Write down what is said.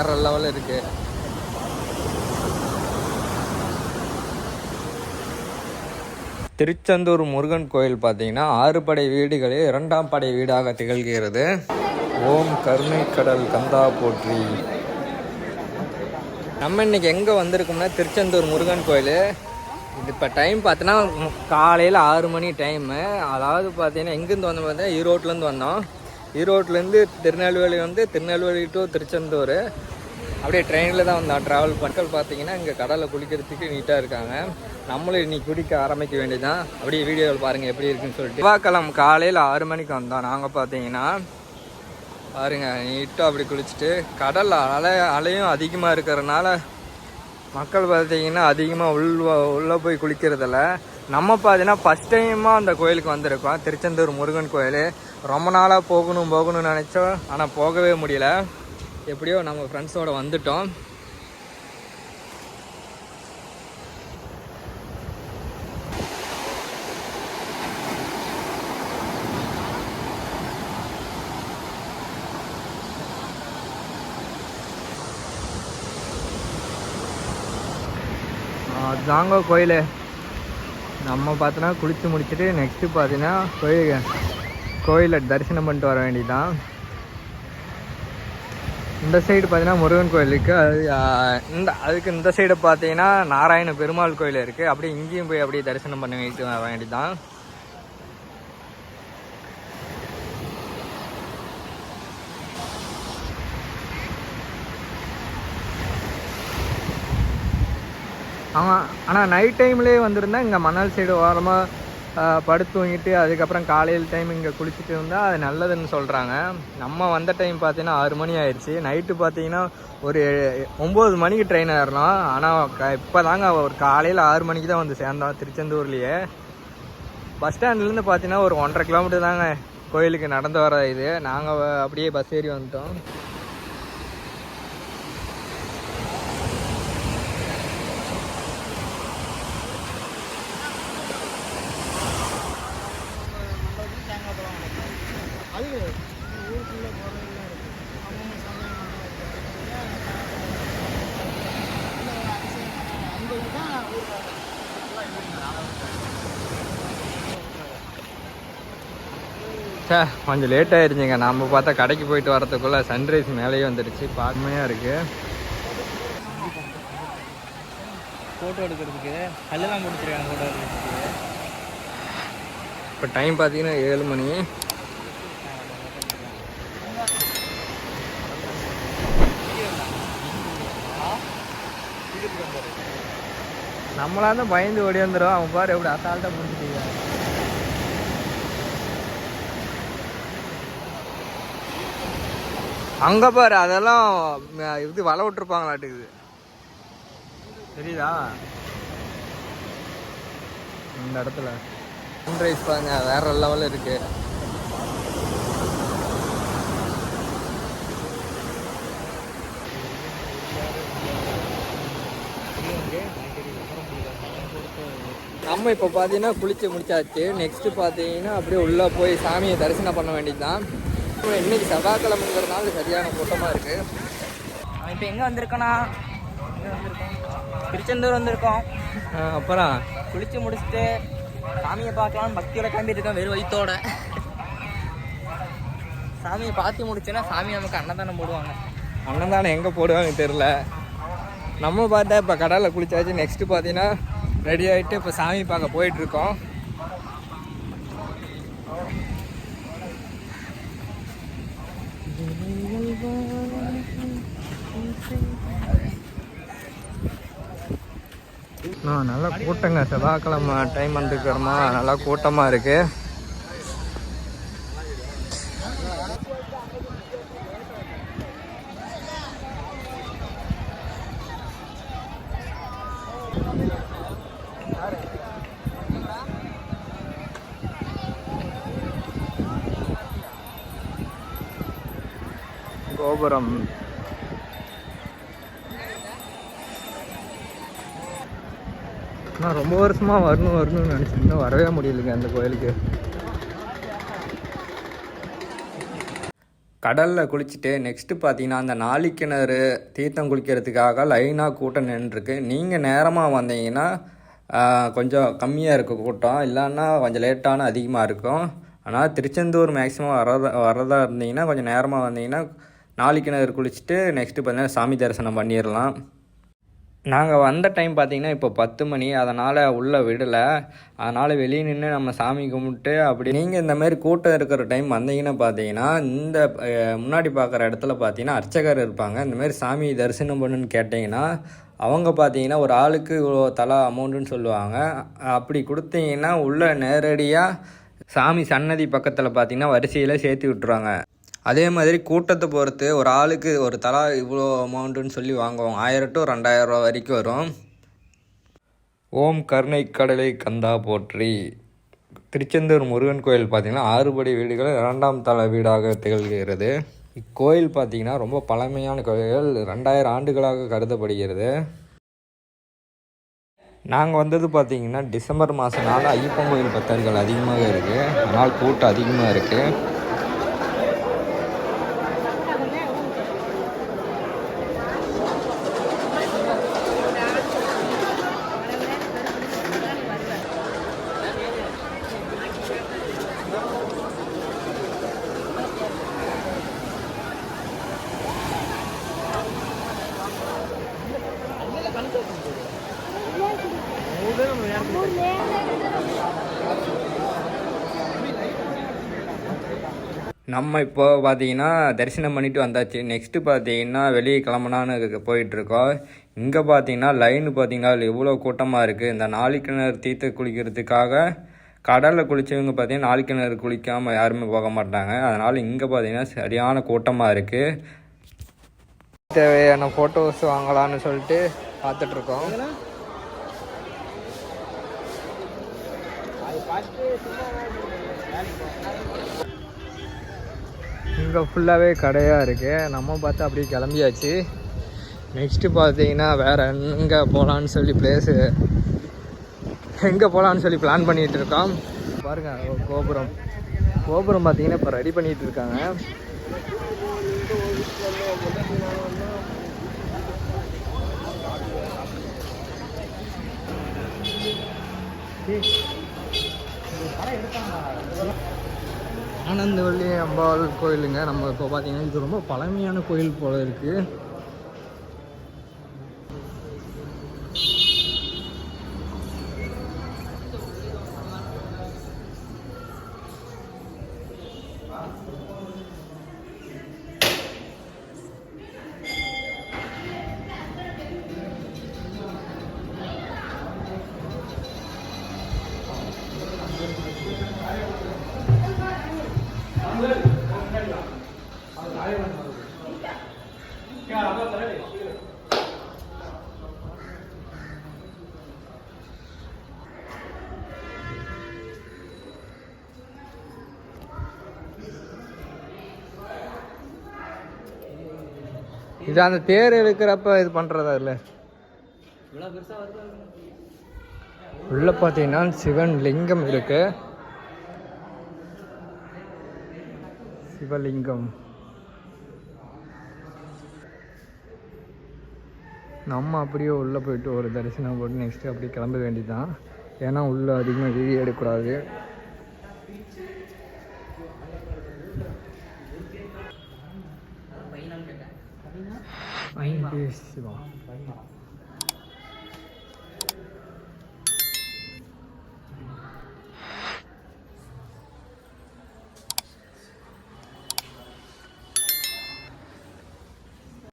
வேற லெவலில் இருக்குது திருச்செந்தூர் முருகன் கோயில் பார்த்தீங்கன்னா ஆறு படை வீடுகளே இரண்டாம் படை வீடாக திகழ்கிறது. ஓம் கருணை கடல் கந்தா போற்றி. நம்ம இன்னைக்கு எங்கே வந்திருக்கோம்னா திருச்செந்தூர் முருகன் கோயில். இது இப்போ டைம் பார்த்தீங்கன்னா காலையில் ஆறு மணி டைமு அதாவது பார்த்தீங்கன்னா எங்கேருந்து வந்தோம் பார்த்தீங்கன்னா ஈரோட்லேருந்து வந்தோம். ஈரோட்லேருந்து திருநெல்வேலி வந்து திருநெல்வேலி டு திருச்செந்தூர். அப்படியே ட்ரெயினில் தான் வந்தான் ட்ராவல் மக்கள் பார்த்தீங்கன்னா இங்கே கடலில் குளிக்கிறதுக்கு நீட்டாக இருக்காங்க. நம்மளும் இன்னைக்கு குடிக்க ஆரம்பிக்க வேண்டியதான் அப்படியே வீடியோவில் பாருங்கள் எப்படி இருக்குன்னு சொல்லிட்டு. செவ்வாய்க்கிழம காலையில் ஆறு மணிக்கு வந்தோம். நாங்கள் பார்த்தீங்கன்னா பாருங்கள் நீட்டாக அப்படி குளிச்சுட்டு கடல் அலை அலையும் அதிகமாக இருக்கிறனால மக்கள் பார்த்தீங்கன்னா அதிகமாக உள் உள்ளே போய் குளிக்கிறதில்ல. நம்ம பார்த்தீங்கன்னா ஃபஸ்ட் டைமாக அந்த கோயிலுக்கு வந்திருக்கோம். திருச்செந்தூர் முருகன் கோயில். ரொம்ப நாளாக போகணும் போகணும்னு நினச்சோம். ஆனால் போகவே முடியல. எப்படியோ நம்ம ஃப்ரெண்ட்ஸோடு வந்துட்டோம். அதாங்க கோயில். நம்ம பார்த்தோன்னா குளித்து முடிச்சுட்டு நெக்ஸ்ட்டு பார்த்தீங்கன்னா கோயிலுக்கு கோயிலில் தரிசனம் பண்ணிட்டு வர வேண்டியதான் இந்த சைடு பார்த்தீங்கன்னா முருகன் கோயில் இருக்குது அது இந்த அதுக்கு இந்த சைடு பார்த்தீங்கன்னா நாராயண பெருமாள் கோயில் இருக்குது அப்படியே இங்கேயும் போய் அப்படியே தரிசனம் பண்ண வைத்து வர வேண்டியதுதான். ஆமாம் ஆனால் நைட் டைம்லேயே வந்திருந்தா இங்கே மணல் சைடு ஓரமாக படுத்து தூங்கிட்டு அதுக்கப்புறம் காலையில் டைம் இங்கே குளிச்சுட்டு இருந்தால் அது நல்லதுன்னு சொல்கிறாங்க நம்ம வந்த டைம் பார்த்தீங்கன்னா ஆறு மணி ஆயிடுச்சு. நைட்டு பார்த்தீங்கன்னா ஒரு ஒம்பது மணிக்கு ட்ரெயின் ஏறணும் ஆனால் க இப்போ தாங்க ஒரு காலையில் ஆறு மணிக்கு தான் வந்து சேர்ந்தோம் திருச்செந்தூர்லேயே. பஸ் ஸ்டாண்ட்லேருந்து பார்த்தீங்கன்னா ஒரு ஒன்றரை கிலோமீட்டர் தாங்க கோயிலுக்கு நடந்து வர இது. நாங்கள் அப்படியே பஸ் ஏறி வந்துட்டோம். சே கொஞ்சம் லேட் ஆயிருச்சுங்க நம்ம பார்த்தா கடைக்கு போயிட்டு வரதுக்குள்ள சன்ரைஸ் மேலேயே வந்துடுச்சு. பார்மையாக இருக்கு. ஃபோட்டோ எடுக்கிறதுக்கு கல்லெல்லாம் முடிச்சிருக்காங்க ஃபோட்டோ எடுக்கிறதுக்கு. இப்போ டைம் பார்த்தீங்கன்னா ஏழு மணி. நம்மளா தான் பயந்து ஓடி வந்துடும் அவன் பாரு எப்படி அசால்ட்டாக முடிச்சுட்டீங்க அங்க பாரு அதெல்லாம் இது வலை விட்டுருப்பாங்களாட்டுக்குது தெரியுதா? இந்த இடத்துல. சன்ரைஸ் பாருங்க வேற லெவலில் இருக்கு. நம்ம இப்போ பார்த்தீங்கன்னா குளிச்சு முடிச்சாச்சு. நெக்ஸ்ட் பார்த்தீங்கன்னா அப்படியே உள்ளே போய் சாமியை தரிசனம் பண்ண வேண்டியதுதான். இப்போ இன்னைக்கு செவ்வாய்க்கிழமைங்கிறதுனால சரியான கூட்டமாக இருக்கு. இப்போ எங்கே வந்திருக்கோம் திருச்செந்தூர் வந்திருக்கோம் அப்புறம் குளிச்சு முடிச்சுட்டு சாமியை பார்க்கலாம்னு பக்தியோட கிளம்பிட்டு இருக்கோம் வெறும் வயிற்றோட சாமியை பார்த்து முடிச்சோன்னா சாமி நமக்கு அன்னதானம் போடுவாங்க. அன்னதானம் எங்கே போடுவாங்க தெரில நம்ம பார்த்தா இப்போ கடலில் குளிச்சாச்சு. நெக்ஸ்ட்டு பார்த்தீங்கன்னா ரெடி ஆகிட்டு இப்போ சாமி பார்க்க போயிட்டுருக்கோம் ஆ நல்லா கூட்டங்க. செவ்வாய்க்கிழமை டைம் வந்துக்கிறோமா நல்லா கூட்டமாக இருக்குது கோபுரம். நான் ரொம்ப வருஷமாக வரணும் வரணும்னு நினச்சிருந்தேன் வரவே முடியலைங்க அந்த கோயிலுக்கு. கடலில் குளிச்சுட்டு நெக்ஸ்ட்டு பார்த்தீங்கன்னா அந்த நாளிக்கிணறு தீர்த்தம் குளிக்கிறதுக்காக லைனாக கூட்டம் நின்றுருக்கு. நீங்கள் நேரமாக வந்தீங்கன்னா கொஞ்சம் கம்மியாக இருக்கும் கூட்டம். இல்லைன்னா கொஞ்சம் லேட்டான அதிகமாக இருக்கும். ஆனால் திருச்செந்தூர் மேக்ஸிமம் வரதா வரதா இருந்தீங்கன்னா கொஞ்சம் நேரமாக வந்தீங்கன்னா நாளிக்கிணறு குளிச்சுட்டு நெக்ஸ்ட்டு பார்த்தீங்கன்னா சாமி தரிசனம் பண்ணிடலாம் நாங்கள் வந்த டைம் பார்த்தீங்கன்னா இப்போ பத்து மணி. அதனால் உள்ளே விடலை. அதனால் வெளியே நின்று நம்ம சாமி கும்பிட்டு அப்படி நீங்கள் இந்த மாதிரி கூட்டம் இருக்கிற டைம் வந்தீங்கன்னா பார்த்தீங்கன்னா இந்த முன்னாடி பார்க்குற இடத்துல பார்த்தீங்கன்னா அர்ச்சகர் இருப்பாங்க. இந்த மாதிரி சாமி தரிசனம் பண்ணுன்னு கேட்டிங்கன்னா அவங்க பார்த்தீங்கன்னா ஒரு ஆளுக்கு இவ்வளோ தலா அமௌண்ட்டுன்னு சொல்லுவாங்க. அப்படி கொடுத்தீங்கன்னா உள்ளே நேரடியாக சாமி சன்னதி பக்கத்தில் பார்த்தீங்கன்னா வரிசையில் சேர்த்து விட்டுருவாங்க. அதே மாதிரி கூட்டத்தை பொறுத்து ஒரு ஆளுக்கு ஒரு தலா இவ்வளோ அமௌண்ட்டுன்னு சொல்லி வாங்குவாங்க. ஆயிரம் டு ரெண்டாயிரம் ரூபா வரைக்கும் வரும். ஓம் கருணை கடலை கந்தா போற்றி. திருச்செந்தூர் முருகன் கோயில் பார்த்திங்கன்னா ஆறுபடி வீடுகள் இரண்டாம் தள வீடாக திகழ்கிறது. இக்கோயில் பார்த்தீங்கன்னா ரொம்ப பழமையான கோயில்கள் ரெண்டாயிரம் ஆண்டுகளாக கருதப்படுகிறது. நாங்கள் வந்தது பார்த்திங்கன்னா டிசம்பர் மாதம்னால ஐயப்பன் கோயில் பக்தர்கள் அதிகமாக இருக்குது அதனால் கூட்டம் அதிகமாக இருக்குது நம்ம இப்போ பார்த்தீங்கன்னா தரிசனம் பண்ணிட்டு வந்தாச்சு. நெக்ஸ்ட்டு பார்த்தீங்கன்னா வெளியே கிளம்புனான்னு போயிட்டுருக்கோம். இங்கே பார்த்தீங்கன்னா லைனு பார்த்தீங்கன்னா எவ்வளோ கூட்டமாக இருக்குது இந்த நாளிக்கிணறு தீர்த்த குளிக்கிறதுக்காக கடலில் குளித்தவங்க பார்த்தீங்கன்னா கிணறு குளிக்காமல் யாருமே போக மாட்டாங்க. அதனால் இங்கே பார்த்தீங்கன்னா சரியான கூட்டமாக இருக்குது தேவையான ஃபோட்டோஸ் வாங்கலான்னு சொல்லிட்டு பார்த்துட்ருக்கோம் இங்கே ஃபுல்லாகவே கடையாக இருக்குது நம்ம பார்த்து அப்படியே கிளம்பியாச்சு. நெக்ஸ்ட்டு பார்த்தீங்கன்னா வேறு எங்கே போகலான்னு சொல்லி பிளேஸு எங்கே போகலான்னு சொல்லி பிளான் பண்ணிகிட்டு இருக்கோம். பாருங்க கோபுரம். கோபுரம் பார்த்தீங்கன்னா இப்போ ரெடி பண்ணிகிட்டு இருக்காங்க. ஆனந்தவள்ளி அம்பாள் கோயிலுங்க. நம்ம இப்போ பார்த்தீங்கன்னா இது ரொம்ப பழமையான கோயில் போல இருக்கு. இது அந்த தேர் இழுக்கிறப்ப இது பண்ணுறதா இல்லை? உள்ளே உள்ள பார்த்தீங்கன்னா சிவன் லிங்கம் இருக்கு. சிவலிங்கம். நம்ம அப்படியே உள்ளே போயிட்டு ஒரு தரிசனம் போட்டு நெக்ஸ்ட்டு அப்படியே கிளம்ப வேண்டியதுதான். ஏன்னா உள்ளே அதிகமாக வீடியோ எடுக்கக்கூடாது. 마이너스 막